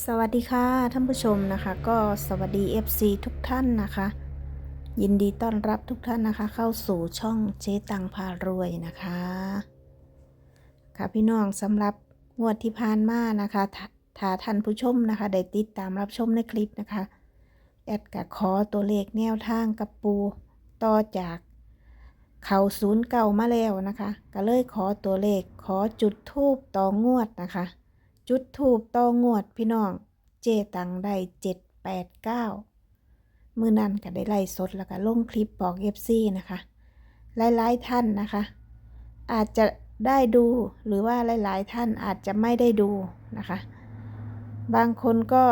สวัสดีค่ะท่านผู้ชมนะคะก็สวัสดี FC ทุกท่านนะคะ ยินดีต้อนรับทุกท่านนะคะ เข้าสู่ช่องเจ๊ตังพารวยนะคะ ค่ะพี่น้องสำหรับงวดที่ผ่านมานะคะถ้าท่านผู้ชมนะคะ ได้ติดตามรับชมในคลิปนะคะแอดกะขอตัวเลขแนวทางกับปูต่อจากเขาศูนย์เก่ามาแล้วนะคะ ก็เลยขอตัวเลขขอจุดทูบต่องวดนะคะ จุดทูบตองวดพี่น้อง เจตังได้เจ็ดแปดเก้ามือนั้นก็ได้ไล่สดแล้วก็ลงคลิปบอกเอฟซีนะคะ หลายๆท่านนะคะ อาจจะได้ดูหรือว่าหลาย ๆ ท่านอาจจะไม่ได้ดูนะคะ บางคนก็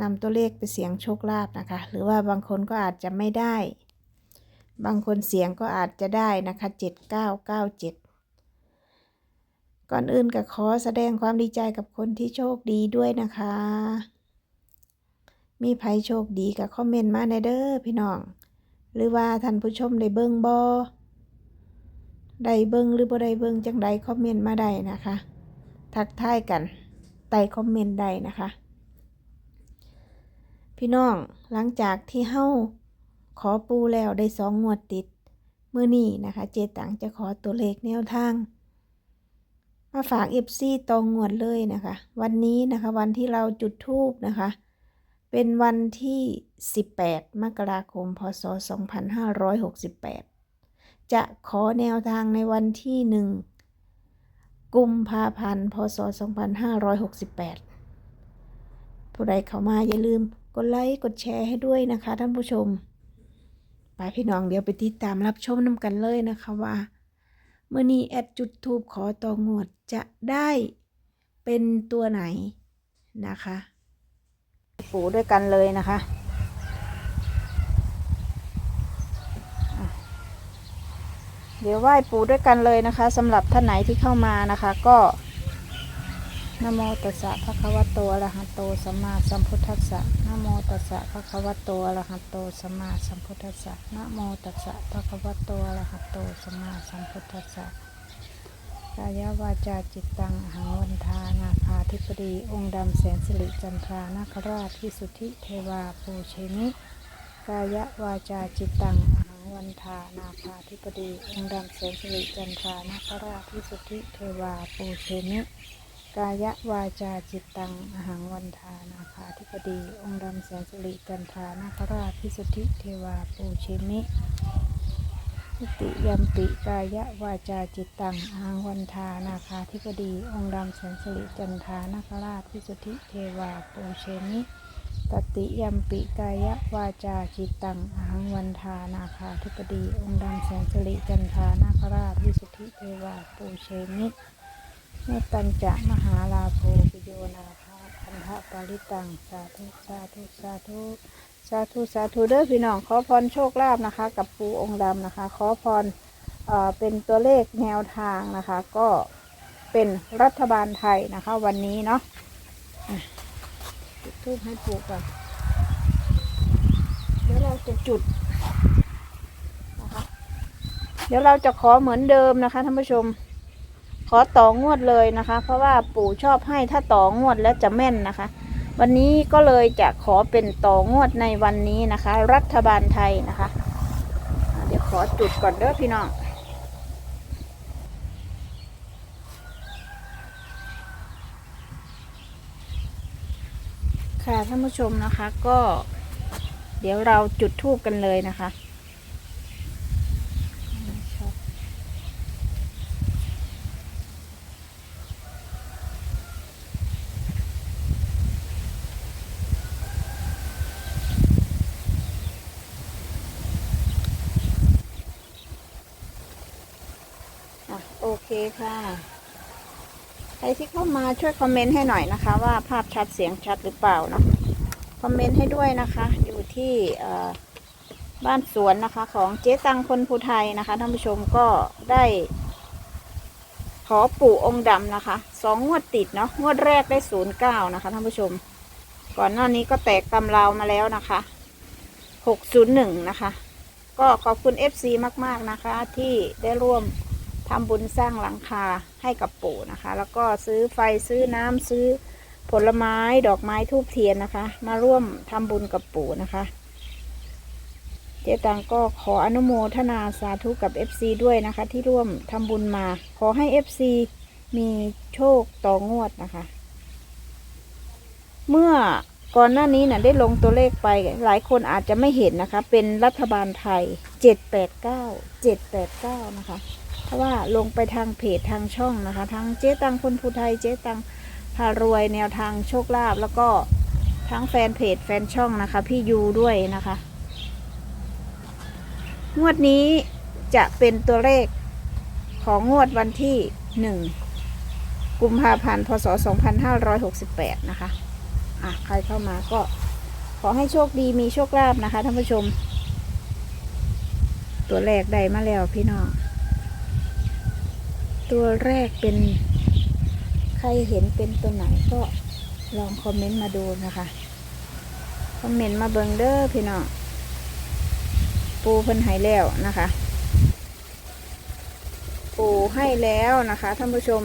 นำตัวเลขไปเสียงโชคลาภนะคะ หรือว่าบางคนก็อาจจะไม่ได้ บางคนเสียงก็อาจจะได้นะคะเจ็ดเก่อนอื่นก็ขอแสดงความดีใจกับคนที่โชคดีด้วยนะคะ มีใครโชคดีก็คอมเมนต์มาในเด้อพี่น้อง หรือว่าท่านผู้ชมได้เบิ่งบอได้เบิ่งหรือบ่ได้เบิ่งจังใดคอมเมนต์มาได้นะคะ ทักทายกันใต้คอมเมนต์ได้นะคะ พี่น้องหลังจากที่เฮาขอปูแล้วได้สองงวดติด เมื้อนี้นะคะ เจตังจะขอตัวเลขแนวทาง มาฝากเอฟซีตองงวดเลยนะคะ วันนี้นะคะวันที่เราจุดทูบนะคะ เป็นวันที่ 18 มกราคม พศ 2568 จะขอแนวทางในวันที่หนึ่งกุมภาพันธ์ พศ 2568 ผู้ใดเข้ามาอย่าลืมกดไลค์กดแชร์ให้ด้วยนะคะท่านผู้ชม ไปพี่น้องเดี๋ยวไปติดตามรับชมน้ำกันเลยนะคะว่า เมื่อนี้แอดจุดทูบขอต่องวดจะได้เป็นตัวไหนนะคะ ปูด้วยกันเลยนะคะอะเดี๋ยวไหว้ปูด้วยกันเลยนะคะสำหรับท่านไหนที่เข้ามานะคะ ก็ นโมตัสสะภะคะวะโตอะระหะโตสัมมาสัมพุทธัสสะนโมตัสสะภะคะวะโตอะระหะโตสัมมาสัมพุทธัสสะนโมตัสสะภะคะวะโตอะระหะโตสัมมาสัมพุทธัสสะกายวาจาจิตตังหังวันทานาคาธิปดีองค์ดำแสนสิริจันทรานาคราชวิสุทธิเทวาปูเชมิกายวาจาจิตตังหังวันทานาคาธิปดีองค์ดำแสนสิริจันทรานาคราชวิสุทธิเทวาปูเชมิ กายวาจาจิตตังอหังวันทานาคาธิปดี องค์ดำแสนสิริจันทานาคราชพิสุทธิเทวาปูชิมินิติยัมปิกายวาจาจิตตังอหังวันทานาคาธิปดี องค์ดำแสนสิริจันทานาคราชพิสุทธิเทวาปูเชมิตติยัมปิกายวาจาจิตตังอหังวันทานาคาธิปดี องค์ดำแสนสิริจันทานาคราชพิสุทธิเทวาปูเชมิ เมตัญจะมหาลาโภปิโยนาภาคันธปาริตัง สาธุสาธุสาธุสาธุสาธุเด้อพี่น้องขอพรโชคลาภนะคะ กับปูองค์ดำนะคะ ขอพรเอ่อเป็นตัวเลขแนวทางนะคะ ก็เป็นรัฐบาลไทยนะคะ วันนี้เนาะอะจุดทูบให้ปูก่อนเดี๋ยวเราจะจุดนะคะ เดี๋ยวเราจะขอเหมือนเดิมนะคะท่านผู้ชม ขอต่องวดเลยนะคะ เพราะว่าปู่ชอบให้ถ้าต่องวดแล้วจะแม่นนะคะ วันนี้ก็เลยจะขอเป็นต่องวดในวันนี้นะคะ รัฐบาลไทยนะคะ เดี๋ยวขอจุดก่อนเด้อพี่น้องค่ะท่านผู้ชมนะคะก็เดี๋ยวเราจุดทูบกันเลยนะคะโอ เคค่ะ ใครที่เข้ามาช่วยคอมเมนต์ให้หน่อยนะคะ ว่าภาพชัดเสียงชัดหรือเปล่าเนาะคอมเมนต์ให้ด้วยนะคะ อยู่ที่บ้านสวนนะคะ ของเจ๊ตังคนภูไทยนะคะท่านผู้ชมก็ได้ขอปู่องค์ดำนะคะสองงวดติดเนาะงวดแรกได้ศูนย์เก้านะคะท่านผู้ชม ก่อนหน้านี้ก็แตกตำราวมาแล้วนะคะหกศูนย์หนึ่งนะคะ ก็ขอบคุณ FC มาก ๆ นะคะ ที่ได้ร่วม ทำบุญสร้างหลังคาให้กับปู่นะคะ แล้วก็ซื้อไฟซื้อน้ำซื้อผลไม้ดอกไม้ทูบเทียนนะคะ มาร่วมทำบุญกับปู่นะคะ เจ๊ตังก็ขออนุโมทนาสาธุกับ FC ด้วยนะคะ ที่ร่วมทำบุญมา ขอให้ FC มีโชคต่องวดนะคะ เมื่อก่อนหน้านี้นะ่ะได้ลงตัวเลขไปหลายคนอาจจะไม่เห็นนะคะ เป็นรัฐบาลไทย 789 789 นะคะ ราะว่าลงไปทางเพจทางช่องนะคะทางเจ๊ตังคนภูไทยเจ๊ตังพารวยแนวทางโชคลาภแล้วก็ทั้งแฟนเพจแฟนช่องนะคะ พี่ยูด้วยนะคะ งวดนี้จะเป็นตัวเลขของงวดวันที่หนึ่งกุมภาพันธ์พศ 2568 นะคะ อะ ใครเข้ามาก็ขอให้โชคดีมีโชคลาภนะคะท่านผู้ชม ตัวแรกได้มาแล้วพี่น้อง ตัวแรกเป็น ใครเห็นเป็นตัวไหนก็ลองคอมเมนต์มาดูนะคะ คอมเมนต์มาเบิงเด้อพี่น้อง ปูเพิ่นหายแล้วนะคะ ปูให้แล้วนะคะท่านผู้ชม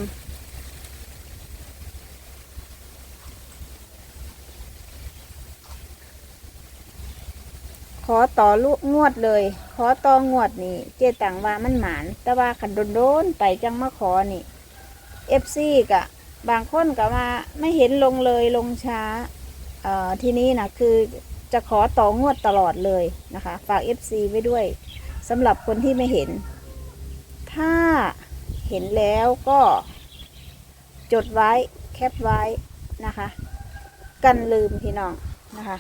ขอต่อลูกงวดเลย ขอต่องวดนี่เจตังว่ามันหมาน แต่ว่าขันโดนๆไปจังมาขอนี่เอฟซีกะ บางคนก็มาไม่เห็นลงเลยลงช้าเอ่อทีนี้นะคือจะขอต่องวดตลอดเลยนะคะ ฝาก FC ไว้ด้วยสำหรับคนที่ไม่เห็น ถ้าเห็นแล้วก็จดไว้แคปไว้นะคะ กันลืมพี่น้องนะคะ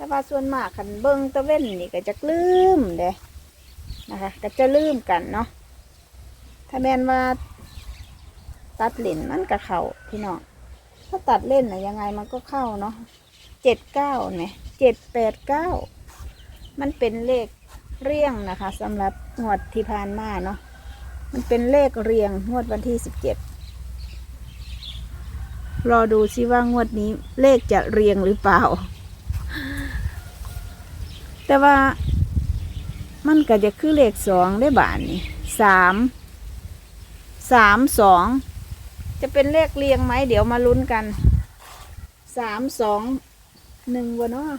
แต่ว่าส่วนมากคันเบิ้งตะเว้นนี่ก็จะลืมเด้นะคะ ก็จะลืมกันเนาะถ้าแมนว่าตัดเล่นมันก็เข้าพี่น้องถ้าตัดเล่นนะยังไงมันก็เข้าเนาะเจ็ดเก้าเนี่ยเจ็ดแปดเก้ามันเป็นเลขเรียงนะคะสำหรับงวดที่ผ่านมาเนาะมันเป็นเลขเรียงงวดวันที่สิบเจ็ดรอดูซิว่างวดนี้เลขจะเรียงหรือเปล่า แต่ว่า มันก็จะคือเลขสองได้บาทนี่สามสามสองจะเป็นเลขเรียงไหมเดี๋ยวมาลุ้นกันสามสองหนึ่งวะเนาะ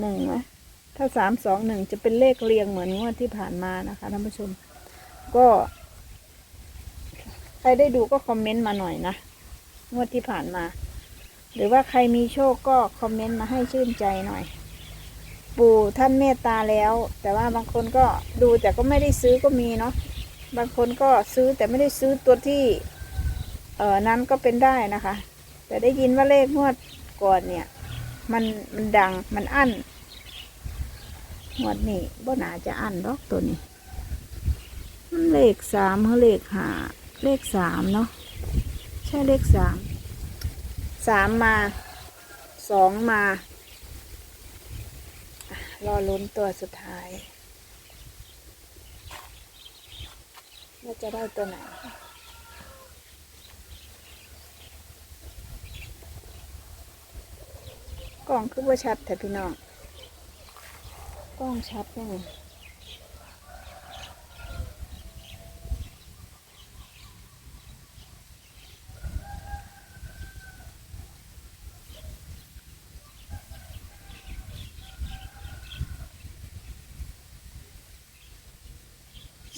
หนึ่งไหมถ้าสามสองหนึ่งจะเป็นเลขเรียงเหมือนงวดที่ผ่านมานะคะท่านผู้ชม ก็ใครได้ดูก็คอมเมนต์มาหน่อยนะ งวดที่ผ่านมา หรือว่าใครมีโชคก็คอมเมนต์มาให้ชื่นใจหน่อย ปู่ท่านเมตตาแล้ว แต่ว่าบางคนก็ดูแต่ก็ไม่ได้ซื้อก็มีเนาะบางคนก็ซื้อแต่ไม่ได้ซื้อตัวที่ เออนั้นก็เป็นได้นะคะ แต่ได้ยินว่าเลขงวดก่อนเนี่ย มันมันดังมันอั้นงวดนี้บ่นาจะอั้นดอกตัวนี้ มันเลขสามหรือเลขห้าเลขสามเนาะใช่เลขสาม สามมาสองมารอลุ้นตัวสุดท้ายว่าจะได้ตัวไหนกล้องคือว่าชัดแต่พี่น้องกล้องชัดยัง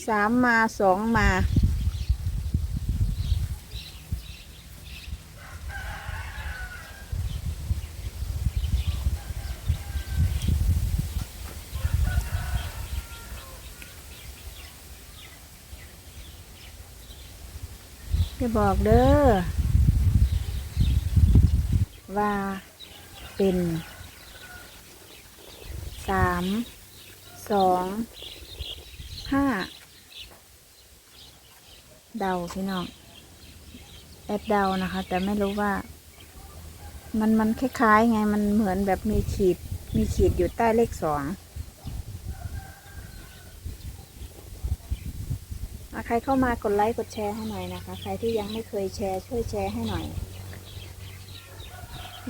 สามมาสองมา จะบอกเด้อ ว่าเป็นสามสองห้า เดาพี่น้อง แอดเดานะคะ แต่ไม่รู้ว่า มันมันคล้ายๆไง มันเหมือนแบบมีขีด มีขีดอยู่ใต้เลขสองใครเข้ามากดไลค์กดแชร์ให้หน่อยนะคะ ใครที่ยังไม่เคยแชร์ ช่วยแชร์ให้หน่อย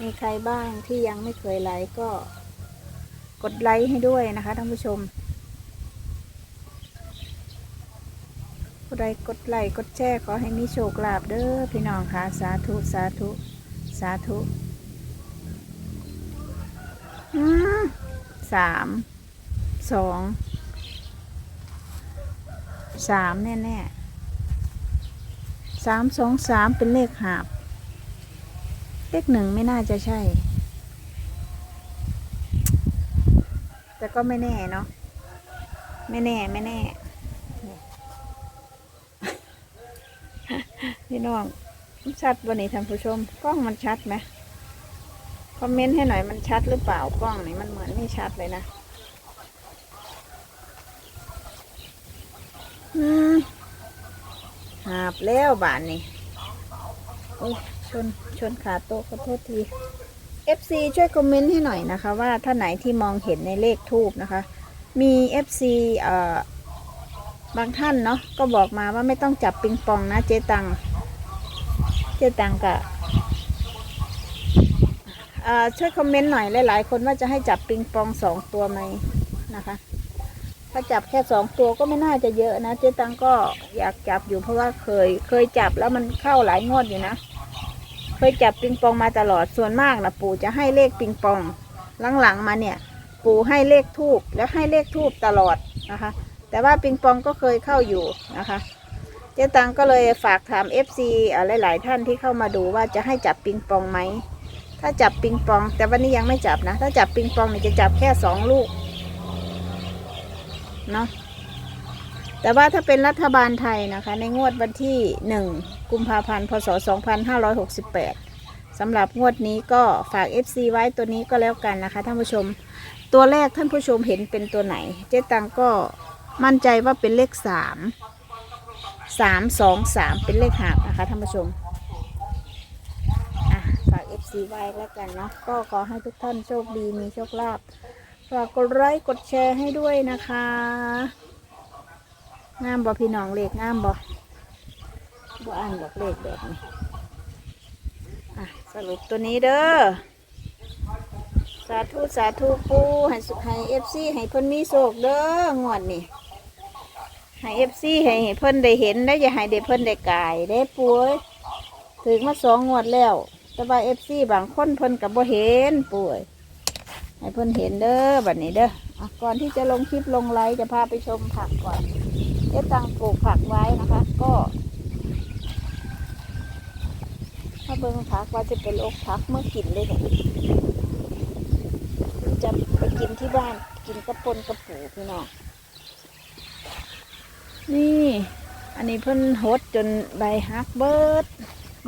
มีใครบ้างที่ยังไม่เคยไลค์ก็กดไลค์ให้ด้วยนะคะท่านผู้ชม ผู้ใดกดไลค์กดแชร์ขอให้มีโชคลาภเด้อพี่น้องค่ะสาธุสาธุสาธุอืมสามสองสามแน่แน่ๆสามสองสามเป็นเลขหาบ เลขหนึ่งไม่น่าจะใช่ แต่ก็ไม่แน่เนาะไม่แน่ ไม่แน่ พี่น้อง ชัดวันนี้ท่านผู้ชม กล้องมันชัดไหมคอมเมนต์ให้หน่อยมันชัดหรือเปล่ากล้องนี่มันเหมือนไม่ชัดเลยนะ อืมหาบแล้วบานนี่โอ้ยชนชนขาโต๊ะขอโทษที FC ช่วยคอมเมนต์ให้หน่อยนะคะ ว่าถ้าไหนที่มองเห็นในเลขทูบนะคะ มี FC เอ่อบางท่านเนาะก็บอกมาว่าไม่ต้องจับปิงปองนะเจตัง เจตังกะช่วยคอมเมนต์หน่อยหลาย ๆ คนว่าจะให้จับปิงปองสองตัวไหมนะคะ ถ้าจับแค่สองตัวก็ไม่น่าจะเยอะนะ เจตังก็อยากจับอยู่เพราะว่าเคย เคยจับแล้วมันเข้าหลายงวดอยู่นะ เคยจับปิงปองมาตลอดส่วนมากนะปู่จะให้เลขปิงปองหลังๆมาเนี่ย ปู่ให้เลขทูบแล้วให้เลขทูบตลอดนะคะ แต่ว่าปิงปองก็เคยเข้าอยู่นะคะ เจ๊ตังก็เลยฝากถาม FC อ่าหลายๆท่านที่เข้ามาดูว่าจะให้จับปิงปองไหม ถ้าจับปิงปอง แต่วันนี้ยังไม่จับนะ ถ้าจับปิงปองเนี่ยจะจับแค่สองลูกเนาะแต่ว่าถ้าเป็นรัฐบาลไทยนะคะ ในงวดวันที่หนึ่งกุมภาพันธ์ พศ 2568 สำหรับงวดนี้ก็ฝาก FC ไว้ตัวนี้ก็แล้วกันนะคะท่านผู้ชม ตัวแรกท่านผู้ชมเห็นเป็นตัวไหน เจ๊ตังก็มั่นใจว่าเป็นเลขสาม สามสองสามเป็นเลขหาบนะคะท่านผู้ชมฝาก FC ไว้แล้วกันเนาะก็ขอให้ทุกท่านโชคดีมีโชคลาภฝากกดไลค์กดแชร์ให้ด้วยนะคะ งามบ่พี่น้องเลขงามบ่บ่อ่านบอกเลขแบบนี้อะสรุปตัวนี้เด้อสาธุ สาธุปูให้สุให้เอฟซีให้เพิ่นมีโศกเด้องวดนี่ ให้เอฟซีให้เพิ่นได้เห็นได้อย่าให้เด็เพิ่นได้กายได้ป่วยถึงมาสองงวดแล้ว แต่ว่าเอฟซีบางคนเพิ่นกับบ่เห็นป่วยให้เพิ่นเห็นเด้อบัดนี้เด้ออก่อนที่จะลงคลิปลงไลฟ์จะพาไปชมผักก่อนเจ๊ตังปลูกผักไว้นะคะ ก็ถ้าเบิ่งผักว่าจะเป็นโอกผักเมื่อกินเลยเนี่ยจะไปกินที่บ้านกินกระปนกระปูพี่น้อง นี่ อันนี้เพิ่นหดจนใบฮักเบิด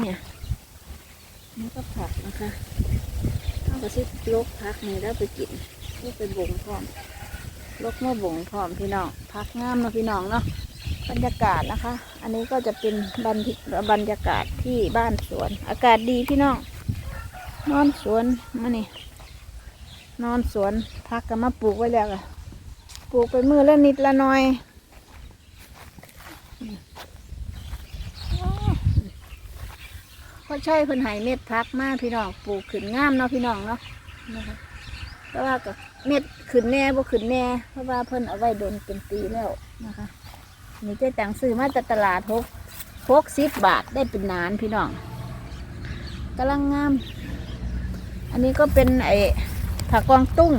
เนี่ยนี่ก็ผักนะคะเอาก็สิลกผักนี่แล้วไปกินก็ไปบ่งพร้อมลกเมื่อบ่งพร้อมพี่น้องผักงามเนาะพี่น้องเนาะบรรยากาศนะคะ อันนี้ก็จะเป็นบรรบรรยากาศที่บ้านสวน อากาศดีพี่น้องนอนสวนมานี่นอนสวนพักก็มาปลูกไว้แล้วอะปลูกไปมือละนิดละหน่อย เพราะใช่เพิ่นหายเม็ดพักมากพี่น้องปลูกขึ้นงามเนาะพี่น้องเนาะนะคะแต่ว่าก็เม็ดขึ้นแน่บ่ขึ้นแน่เพราะว่าเพิ่นเอาไว้โดนเป็นปีแล้วนะคะนี่เจ๊ตังซื้อมาจากตลาดหกหกสิบบาทได้เป็นนานพี่น้องกำลังงาม อันนี้ก็เป็นไอ้ผักกวางตุ้ง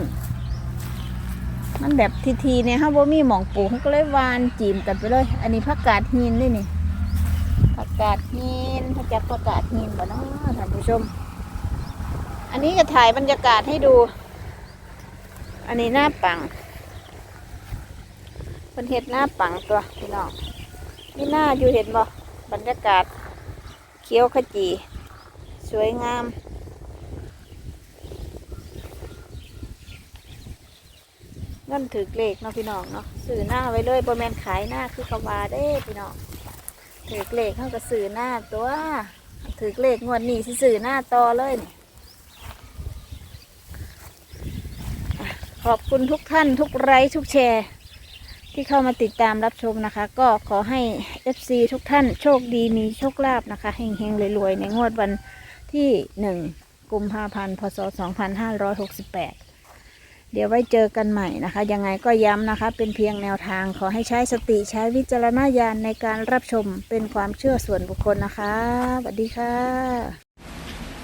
มันแบบทีๆเนี่ยฮะว่ามีหมองปลูกเขาก็เลยวานจีมกันไปเลย อันนี้ผักกาดหินด้วยนี่ ผักกาดหินผักจากผักกาดหินบ่เนาะท่านผู้ชม อันนี้จะถ่ายบรรยากาศให้ดู อันนี้หน้าปังเป็นเห็ดหน้าปังตัวพี่น้องนี่หน้าอยู่เห็นบ่บรรยากาศเขียวขจี สวยงามเงินถือเลขเนาะพี่น้องเนาะสื่อหน้าไว้เลยบแมนขายหน้าคือเขาวาเด้พี่น้อง ถือเลขเข้าก็สื่อหน้าตัวถือเลขงวดนี้สื่อหน้าต่อเลยขอบคุณทุกท่านทุกไลค์ทุกแชร์ ที่เข้ามาติดตามรับชมนะคะ ก็ขอให้ FC ทุกท่านโชคดีมีโชคลาภนะคะเฮงๆรวยๆในงวดวันที่หนึ่งกุมภาพันธ์พศ 2568 เดี๋ยวไว้เจอกันใหม่นะคะ ยังไงก็ย้ำนะคะ เป็นเพียงแนวทางขอให้ใช้สติใช้วิจารณญาณในการรับชมเป็นความเชื่อส่วนบุคคลนะคะสวัสดีค่ะ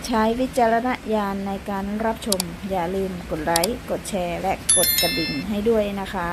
ใช้วิจารณญาณในการรับชม อย่าลืมกดไลค์กดแชร์ และกดกระดิ่งให้ด้วยนะคะ